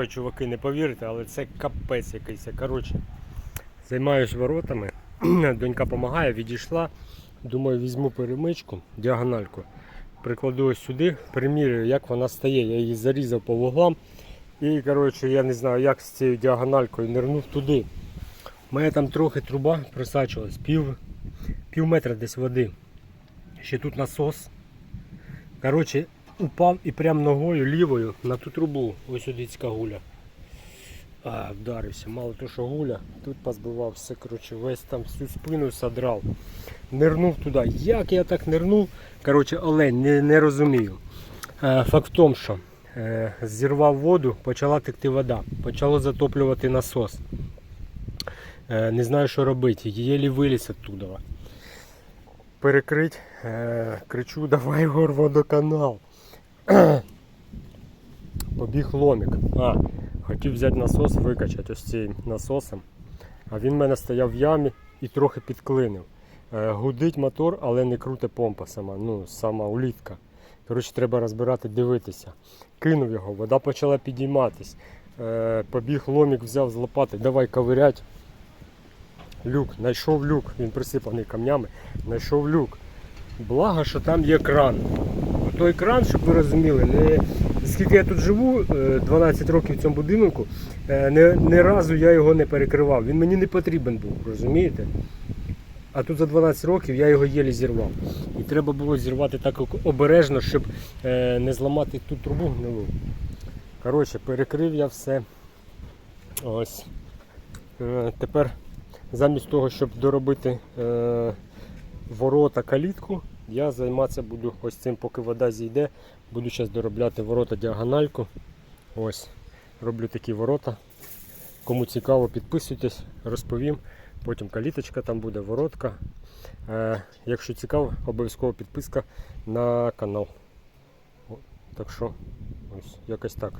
Ой, чуваки, не повірите, але це капець якийсь. Коротше, займаюсь воротами. Донька допомагає, відійшла. Думаю, візьму перемичку, діагональку. Прикладу ось сюди, примірюю, як вона стає. Я її зарізав по вуглам. І коротше, я не знаю, як з цією діагональкою нирнув туди. У мене там трохи труба просачувалась, пів, пів метра десь води. Ще тут насос. Коротше, упав і прям ногою лівою на ту трубу. Ось одицька гуля. А, вдарився. Мало то, що гуля, тут позбивав все, коротше, весь там всю спину содрав. Нирнув туди. Як я так нирнув? Коротше, олень, не, не розумію. Е, факт в тому, що е, зірвав воду, почала текти вода, почало затоплювати насос. Е, не знаю, що робити. Єлі виліз оттуда. Перекрить, кричу, давай гор водоканал. Побіг ломик. А, хотів взяти насос, викачати ось цим насосом. А він в мене стояв в ямі і трохи підклинив. Е, гудить мотор, але не круте помпа сама, ну, сама улітка. Коротше, треба розбирати, дивитися. Кинув його, вода почала підійматись. Е, побіг ломик, взяв з лопати, давай ковирять. Люк, знайшов люк, він присипаний камнями, знайшов люк. Благо, що там є кран. Той кран, щоб ви розуміли, не, скільки я тут живу, е, 12 років в цьому будинку, е, не, не разу я його не перекривав. Він мені не потрібен був, розумієте? А тут за 12 років я його єлі зірвав. І треба було зірвати так обережно, щоб е, не зламати ту трубу гнилу. Коротше, перекрив я все. Ось. Е, тепер замість того, щоб доробити е, ворота калітку, я займатися буду ось цим, поки вода зійде. Буду зараз доробляти ворота діагональку. Ось. Роблю такі ворота. Кому цікаво, підписуйтесь, розповім. Потім каліточка там буде, воротка. Е, якщо цікаво, обов'язково підписка на канал. Так що, ось якось так.